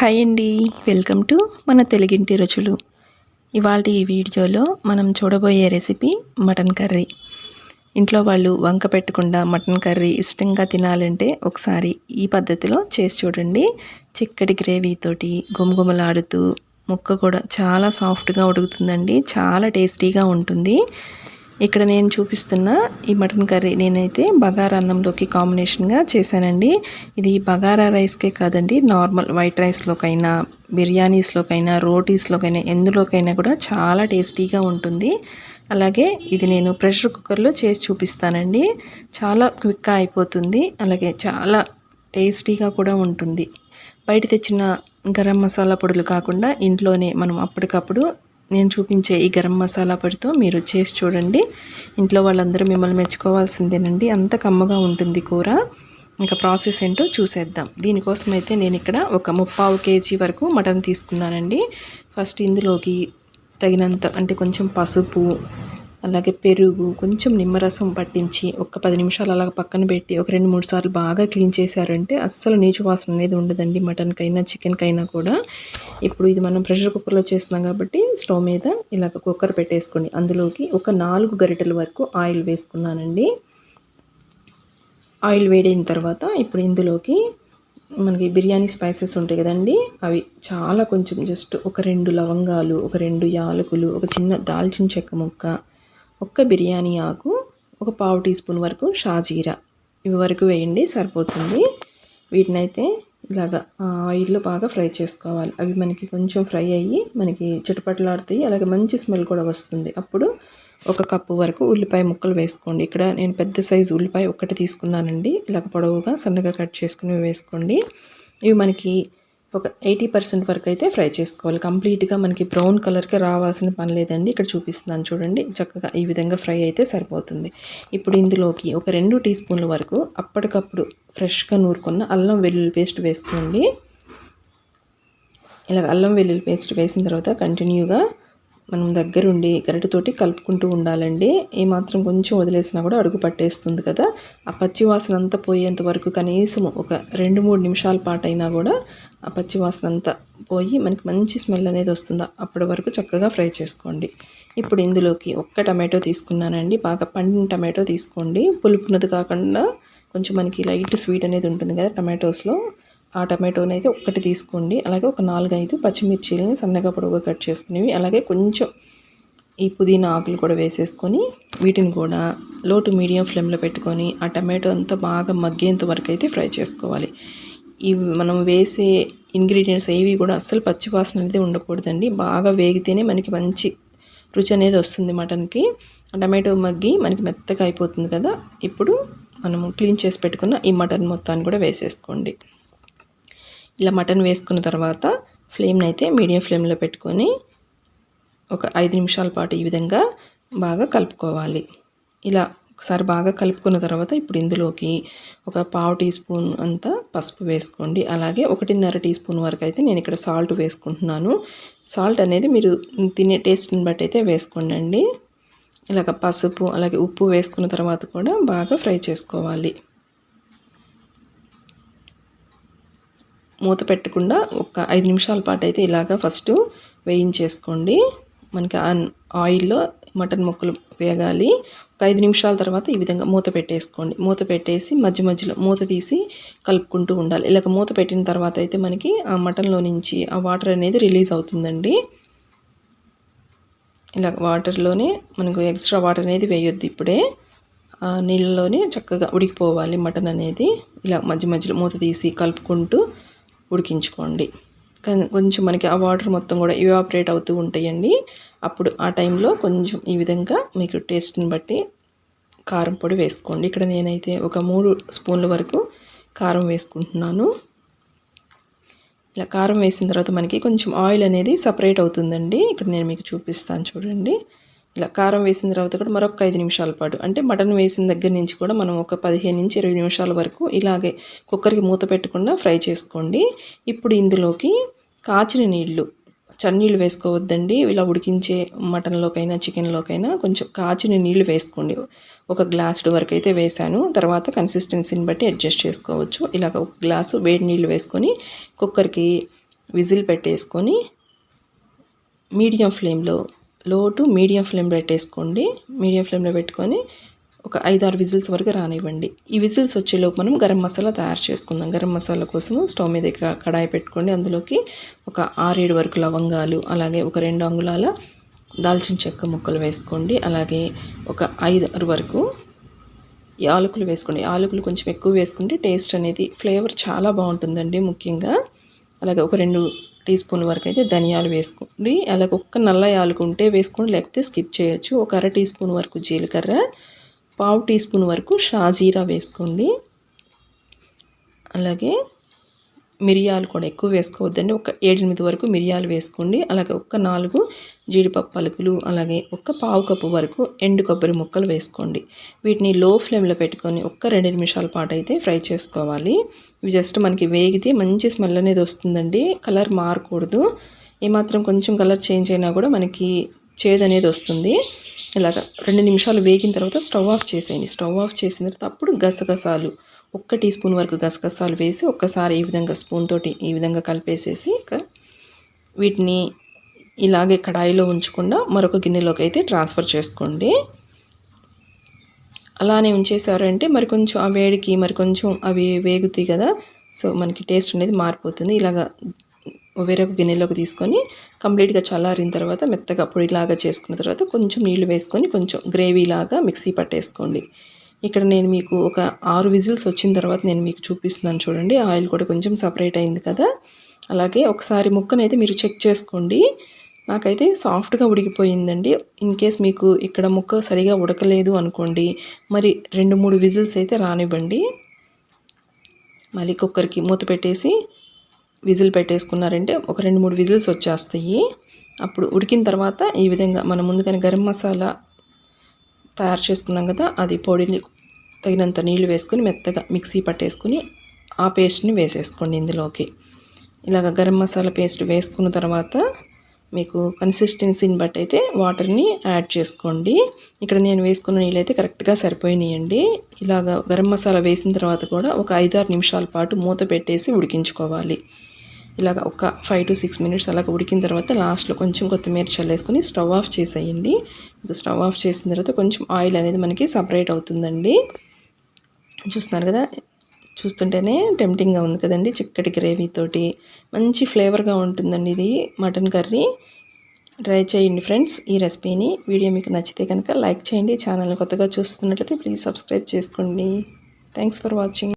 Hi అండి. Welcome to మన తెలుగింటి రుచులు. ఇవాళ ఈ వీడియోలో మనం చూడబోయే రెసిపీ మటన్ కర్రీ. ఇంట్లో వాళ్ళు వంక పెట్టకుండా మటన్ కర్రీ ఇష్టంగా తినాలంటే ఒకసారి ఈ పద్ధతిలో చేసి చూడండి. చిక్కటి గ్రేవీతోటి గుమగుమలాడుతూ ముక్క కూడా చాలా సాఫ్ట్గా ఉడుకుతుందండి. చాలా టేస్టీగా ఉంటుంది. ఇక్కడ నేను చూపిస్తున్న ఈ మటన్ కర్రీ నేనైతే బగారా అన్నంలోకి కాంబినేషన్గా చేశానండి. ఇది బగారా రైస్కే కాదండి నార్మల్ వైట్ రైస్లోకైనా బిర్యానీస్లోకైనా రోటీస్లోకైనా ఎందులోకైనా కూడా చాలా టేస్టీగా ఉంటుంది. అలాగే ఇది నేను ప్రెషర్ కుక్కర్లో చేసి చూపిస్తానండి. చాలా క్విక్గా అయిపోతుంది అలాగే చాలా టేస్టీగా కూడా ఉంటుంది. బయట తెచ్చిన గరం మసాలా పొడులు కాకుండా ఇంట్లోనే మనం అప్పటికప్పుడు నేను చూపించే ఈ గరం మసాలా పొడితో మీరు చేసి చూడండి. ఇంట్లో వాళ్ళందరూ మిమ్మల్ని మెచ్చుకోవాల్సిందేనండి. అంత కమ్మగా ఉంటుంది కూర. ఇంకా ప్రాసెస్ ఏంటో చూసేద్దాం. దీనికోసం అయితే నేను ఇక్కడ ఒక ముప్పావు కేజీ వరకు మటన్ తీసుకున్నానండి. ఫస్ట్ ఇందులోకి తగినంత అంటే కొంచెం పసుపు అలాగే పెరుగు కొంచెం నిమ్మరసం పట్టించి ఒక పది నిమిషాలు అలాగ పక్కన పెట్టి ఒక రెండు మూడు సార్లు బాగా క్లీన్ చేశారంటే అస్సలు నీచు వాసన అనేది ఉండదండి మటన్కైనా చికెన్కైనా కూడా. ఇప్పుడు ఇది మనం ప్రెషర్ కుక్కర్లో చేస్తున్నాం కాబట్టి స్టవ్ మీద ఇలాగ కుక్కర్ పెట్టేసుకోండి అందులోకి ఒక నాలుగు గరిటెల వరకు ఆయిల్ వేసుకున్నానండి. ఆయిల్ వేడైన తర్వాత ఇప్పుడు ఇందులోకి మనకి బిర్యానీ స్పైసెస్ ఉంటాయి కదండి అవి చాలా కొంచెం జస్ట్ ఒక రెండు లవంగాలు ఒక రెండు యాలకులు ఒక చిన్న దాల్చిన చెక్క ముక్క ఒక్క బిర్యానీ ఆకు ఒక పావు టీ స్పూన్ వరకు షాజీరా. ఇవి వరకు వేయండి సరిపోతుంది. వీటినైతే ఇలాగా ఆయిల్లో బాగా ఫ్రై చేసుకోవాలి. అవి మనకి కొంచెం ఫ్రై అయ్యి మనకి చుట్టుపట్లాడుతాయి అలాగే మంచి స్మెల్ కూడా వస్తుంది. అప్పుడు ఒక కప్పు వరకు ఉల్లిపాయ ముక్కలు వేసుకోండి. ఇక్కడ నేను పెద్ద సైజు ఉల్లిపాయ ఒక్కటి తీసుకున్నానండి. ఇలాగ పొడవుగా సన్నగా కట్ చేసుకుని వేసుకోండి. ఇవి మనకి ఒక ఎయిటీ పర్సెంట్ వరకు అయితే ఫ్రై చేసుకోవాలి. కంప్లీట్గా మనకి బ్రౌన్ కలర్కి రావాల్సిన పని లేదండి. ఇక్కడ చూపిస్తున్నాను చూడండి. చక్కగా ఈ విధంగా ఫ్రై అయితే సరిపోతుంది. ఇప్పుడు ఇందులోకి ఒక రెండు టీ స్పూన్ల వరకు అప్పటికప్పుడు ఫ్రెష్గా నూరుకున్న అల్లం వెల్లుల్లి పేస్ట్ వేసుకోండి. ఇలా అల్లం వెల్లుల్లి పేస్ట్ వేసిన తర్వాత కంటిన్యూగా మనం దగ్గరుండి గరిటతోటి కలుపుకుంటూ ఉండాలండి. ఏమాత్రం కొంచెం వదిలేసినా కూడా అడుగు పట్టేస్తుంది కదా. ఆ పచ్చి వాసన అంతా పోయేంత వరకు కనీసం ఒక రెండు మూడు నిమిషాల పాటు అయినా కూడా ఆ పచ్చి వాసన అంతా పోయి మనకి మంచి స్మెల్ అనేది వస్తుంది. అప్పటి వరకు చక్కగా ఫ్రై చేసుకోండి. ఇప్పుడు ఇందులోకి ఒక్క టమాటో తీసుకున్నానండి. బాగా పండిన టమాటో తీసుకోండి. పులుపునది కాకుండా కొంచెం మనకి లైట్ స్వీట్ అనేది ఉంటుంది కదా టమాటోస్లో. ఆ టమాటోని అయితే ఒక్కటి తీసుకోండి. అలాగే ఒక నాలుగైదు పచ్చిమిర్చీలని సన్నగా పొడవుగా కట్ చేసుకునేవి అలాగే కొంచెం ఈ పుదీనా ఆకులు కూడా వేసేసుకొని వీటిని కూడా లో టు మీడియం ఫ్లేమ్లో పెట్టుకొని ఆ టమాటో అంతా బాగా మగ్గేంత వరకు అయితే ఫ్రై చేసుకోవాలి. ఇవి మనం వేసే ఇంగ్రీడియంట్స్ ఏవి కూడా అస్సలు పచ్చివాసన అనేది ఉండకూడదండి. బాగా వేగితేనే మనకి మంచి రుచి అనేది వస్తుంది మటన్కి. టమాటో మగ్గి మనకి మెత్తగా అయిపోతుంది కదా. ఇప్పుడు మనము క్లీన్ చేసి పెట్టుకున్న ఈ మటన్ మొత్తాన్ని కూడా వేసేసుకోండి. ఇలా మటన్ వేసుకున్న తర్వాత ఫ్లేమ్ని అయితే మీడియం ఫ్లేమ్లో పెట్టుకొని ఒక ఐదు నిమిషాల పాటు ఈ విధంగా బాగా కలుపుకోవాలి. ఇలా ఒకసారి బాగా కలుపుకున్న తర్వాత ఇప్పుడు ఇందులోకి ఒక పావు టీ స్పూన్ అంతా పసుపు వేసుకోండి. అలాగే ఒకటిన్నర టీ స్పూన్ వరకు అయితే నేను ఇక్కడ సాల్ట్ వేసుకుంటున్నాను. సాల్ట్ అనేది మీరు తినే టేస్ట్ని బట్టి అయితే వేసుకోండి ఇలాగ పసుపు అలాగే ఉప్పు వేసుకున్న తర్వాత కూడా బాగా ఫ్రై చేసుకోవాలి. మూత పెట్టకుండా ఒక ఐదు నిమిషాల పాటు అయితే ఇలాగా ఫస్ట్ వేయించేసుకోండి. మనకి ఆయిల్లో మటన్ ముక్కలు వేగాలి. ఒక ఐదు నిమిషాల తర్వాత ఈ విధంగా మూత పెట్టేసుకోండి. మూత పెట్టేసి మధ్య మధ్యలో మూత తీసి కలుపుకుంటూ ఉండాలి. ఇలాగ మూత పెట్టిన తర్వాత అయితే మనకి ఆ మటన్లో నుంచి ఆ వాటర్ అనేది రిలీజ్ అవుతుందండి. ఇలా వాటర్లోనే మనకు ఎక్స్ట్రా వాటర్ అనేది వేయొద్దు ఇప్పుడే. నీళ్ళలోనే చక్కగా ఉడికిపోవాలి మటన్ అనేది. ఇలా మధ్య మధ్యలో మూత తీసి కలుపుకుంటూ ఉడికించుకోండి. కొంచెం మనకి ఆ వాటర్ మొత్తం కూడా ఇవాపరేట్ అవుతూ ఉంటాయండి. అప్పుడు ఆ టైంలో కొంచెం ఈ విధంగా మీకు టేస్ట్ని బట్టి కారం పొడి వేసుకోండి. ఇక్కడ నేనైతే ఒక మూడు స్పూన్ల వరకు కారం వేసుకుంటున్నాను. ఇలా కారం వేసిన తర్వాత మనకి కొంచెం ఆయిల్ అనేది సపరేట్ అవుతుందండి. ఇక్కడ నేను మీకు చూపిస్తాను చూడండి. ఇలా కారం వేసిన తర్వాత కూడా మరొక ఐదు నిమిషాల పాటు అంటే మటన్ వేసిన దగ్గర నుంచి కూడా మనం ఒక పదిహేను నుంచి ఇరవై నిమిషాల వరకు ఇలాగే కుక్కర్కి మూత పెట్టకుండా ఫ్రై చేసుకోండి. ఇప్పుడు ఇందులోకి కాచిన నీళ్ళు చన్నీళ్ళు వేసుకోవద్దండి. ఇలా ఉడికించే మటన్లోకైనా చికెన్లోకైనా కొంచెం కాచిన నీళ్ళు వేసుకోండి. ఒక గ్లాసుడు వరకు అయితే వేసాను తర్వాత కన్సిస్టెన్సీని బట్టి అడ్జస్ట్ చేసుకోవచ్చు. ఇలాగ ఒక గ్లాసు వేడి నీళ్ళు వేసుకొని కుక్కర్కి విజిల్ పెట్టేసుకొని మీడియం ఫ్లేమ్లో లో టు మీడియం ఫ్లేమ్ పెట్టేసుకోండి. మీడియం ఫ్లేమ్లో పెట్టుకొని ఒక ఐదు ఆరు విజిల్స్ వరకు రానివ్వండి. ఈ విజిల్స్ వచ్చేలోపు మనం గరం మసాలా తయారు చేసుకుందాం. గరం మసాలా కోసం స్టవ్ మీద కడాయి పెట్టుకోండి. అందులోకి ఒక ఆరేడు వరకు లవంగాలు అలాగే ఒక రెండు అంగుళాల దాల్చిన చెక్క ముక్కలు వేసుకోండి. అలాగే ఒక ఐదు ఆరు వరకు యాలకులు వేసుకోండి. యాలకులు కొంచెం ఎక్కువ వేసుకుంటే టేస్ట్ అనేది ఫ్లేవర్ చాలా బాగుంటుందండి ముఖ్యంగా. అలాగే ఒక రెండు టీ స్పూన్ వరకు అయితే ధనియాలు వేసుకోండి. అలాగే ఒక్క నల్ల యాలకు ఉంటే వేసుకోండి లేకపోతే స్కిప్ చేయొచ్చు. ఒక అర టీ స్పూన్ వరకు జీలకర్ర పావు టీ స్పూన్ వరకు షాజీరా వేసుకోండి. అలాగే మిరియాలు కూడా ఎక్కువ వేసుకోవద్దండి. ఒక ఏడెనిమిది వరకు మిరియాలు వేసుకోండి. అలాగే ఒక్క నాలుగు జీడిపప్పు పలుకులు అలాగే ఒక్క పావు కప్పు వరకు ఎండు కొబ్బరి ముక్కలు వేసుకోండి. వీటిని లో ఫ్లేమ్లో పెట్టుకొని ఒక్క రెండు నిమిషాల పాటు అయితే ఫ్రై చేసుకోవాలి. ఇవి జస్ట్ మనకి వేగితే మంచి స్మెల్ అనేది వస్తుందండి. కలర్ మారకూడదు. ఏమాత్రం కొంచెం కలర్ చేంజ్ అయినా కూడా మనకి చేదు అనేది వస్తుంది. ఇలాగ రెండు నిమిషాలు వేగిన తర్వాత స్టవ్ ఆఫ్ చేసేయండి. స్టవ్ ఆఫ్ చేసిన తర్వాత అప్పుడు గసగసాలు ఒక్క టీ స్పూన్ వరకు గసగసాలు వేసి ఒక్కసారి ఈ విధంగా స్పూన్ తోటి ఈ విధంగా కలిపేసేసి వీటిని ఇలాగే కడాయిలో ఉంచకుండా మరొక గిన్నెలోకి అయితే ట్రాన్స్ఫర్ చేసుకోండి. అలానే ఉంచేసారంటే మరి కొంచెం ఆ వేడికి మరి కొంచెం అవి వేగుతాయి కదా సో మనకి టేస్ట్ అనేది మారిపోతుంది. ఇలాగా వేరొక గిన్నెలోకి తీసుకొని కంప్లీట్గా చల్లారిన తర్వాత మెత్తగా పొడిలాగా చేసుకున్న తర్వాత కొంచెం నీళ్ళు వేసుకొని కొంచెం గ్రేవీ లాగా మిక్సీ పట్టేసుకోండి. ఇక్కడ నేను మీకు ఒక ఆరు విజిల్స్ వచ్చిన తర్వాత నేను మీకు చూపిస్తున్నాను చూడండి. ఆయిల్ కూడా కొంచెం సపరేట్ అయింది కదా. అలాగే ఒకసారి ముక్కనైతే మీరు చెక్ చేసుకోండి. నాకైతే సాఫ్ట్గా ఉడికిపోయిందండి. ఇన్ కేస్ మీకు ఇక్కడ ముక్క సరిగా ఉడకలేదు అనుకోండి మరి రెండు మూడు విజిల్స్ అయితే రానివ్వండి. మళ్ళీ కుక్కర్కి మూత పెట్టేసి విజిల్ పెట్టేసుకున్నారంటే ఒక రెండు మూడు విజిల్స్ వచ్చేస్తాయి. అప్పుడు ఉడికిన తర్వాత ఈ విధంగా మనం ముందుగానే గరం మసాలా తయారు చేసుకున్నాం కదా అది పొడిని తగినంత నీళ్ళు వేసుకొని మెత్తగా మిక్సీ పట్టేసుకొని ఆ పేస్ట్ని వేసేసుకోండి ఇందులోకి. ఇలాగ గరం మసాలా పేస్ట్ వేసుకున్న తర్వాత మీకు కన్సిస్టెన్సీని బట్టి అయితే వాటర్ని యాడ్ చేసుకోండి. ఇక్కడ నేను వేసుకున్న నీళ్ళు అయితే కరెక్ట్గా సరిపోయినాయండి. ఇలాగ గరం మసాలా వేసిన తర్వాత కూడా ఒక ఐదారు నిమిషాల పాటు మూత పెట్టేసి ఉడికించుకోవాలి. ఇలాగ ఒక ఫైవ్ టు సిక్స్ మినిట్స్ అలాగ ఉడికిన తర్వాత లాస్ట్లో కొంచెం కొత్తిమీర చల్లేసుకొని స్టవ్ ఆఫ్ చేసేయండి. ఇప్పుడు స్టవ్ ఆఫ్ చేసిన తర్వాత కొంచెం ఆయిల్ అనేది మనకి సపరేట్ అవుతుందండి. చూస్తున్నారు కదా? చూస్తుంటేనే టెంప్టింగ్గా ఉంది కదండి చిక్కటి గ్రేవీ తోటి. మంచి ఫ్లేవర్గా ఉంటుందండి ఇది మటన్ కర్రీ. ట్రై చేయండి ఫ్రెండ్స్ ఈ రెసిపీని వీడియో మీకు నచ్చితే కనుక లైక్ చేయండి. ఛానల్ని కొత్తగా చూస్తున్నట్లయితే ప్లీజ్ సబ్స్క్రైబ్ చేసుకోండి. Thanks for watching